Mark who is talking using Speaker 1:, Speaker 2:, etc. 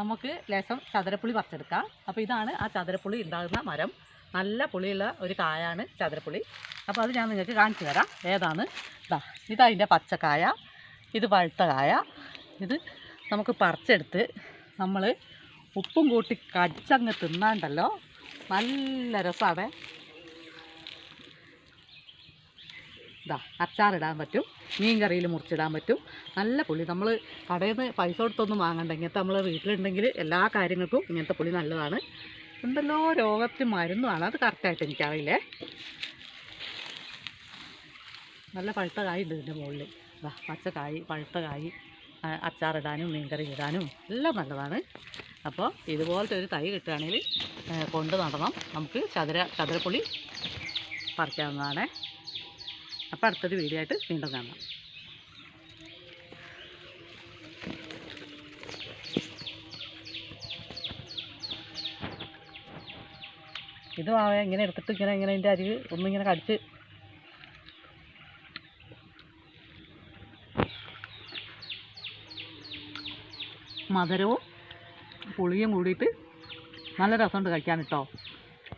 Speaker 1: നമുക്ക് ലേശം ചതുരപ്പുളി പറിച്ചെടുക്കാം അപ്പോൾ ഇതാണ് ആ ചതുരപ്പുളി ഉണ്ടാകുന്ന മരം. നല്ല പുളിയുള്ള ഒരു കായാണ് ചതുരപ്പുളി. അപ്പോൾ അത് ഞാൻ നിങ്ങൾക്ക് കാണിച്ചു തരാം. ഏതാണ്? ഇതാ ഇതതിന്റെ പച്ചക്കായ. ഇത് പഴുത്ത കായ. ഇത് നമുക്ക് പറിച്ചെടുത്ത് നമ്മൾ ഉപ്പും കൂട്ടി കടിച്ചങ്ങ് തിന്നാണ്ടല്ലോ. നല്ല രസമാണ്. ഇതാ അച്ചാറിടാൻ പറ്റും മീൻ കറിയിൽ മുറിച്ചിടാൻ പറ്റും. നല്ല പുളി. നമ്മൾ കടയിൽ നിന്ന് പൈസ കൊടുത്തൊന്നും വാങ്ങണ്ട. ഇങ്ങനത്തെ നമ്മൾ വീട്ടിലുണ്ടെങ്കിൽ എല്ലാ കാര്യങ്ങൾക്കും ഇങ്ങനത്തെ പുളി നല്ലതാണ്. ഉണ്ടല്ലോ രോഗത്തിന് മരുന്നുമാണ്. അത് കറക്റ്റായിട്ട് എനിക്കറിയില്ലേ? നല്ല പഴുത്ത കായ ഉണ്ട് ഇതിന്റെ മുകളിൽ ഇതാ പച്ചക്കായ് പഴുത്ത കായ് അച്ചാറിടാനും മീൻകറി ഇടാനും എല്ലാം നല്ലതാണ്. അപ്പോൾ ഇതുപോലത്തെ ഒരു തൈ കിട്ടുകയാണെങ്കിൽ കൊണ്ട് നടണം. നമുക്ക് ചതുര ചതുരപ്പുളി പറിക്കാവുന്നതാണ്. അപ്പോൾ അടുത്തൊരു വീഡിയോ ആയിട്ട് വീണ്ടും കാണാം. ഇത് വാങ്ങാൻ ഇങ്ങനെ എടുത്തിട്ട് ഇങ്ങനെ ഇങ്ങനെ ഇതിന്റെ അരിക് ഒന്നിങ്ങനെ കടിച്ച് മധുരവും പുളിയും കൂടിയിട്ട് നല്ല രസമുണ്ട് കഴിക്കാൻ കേട്ടോ.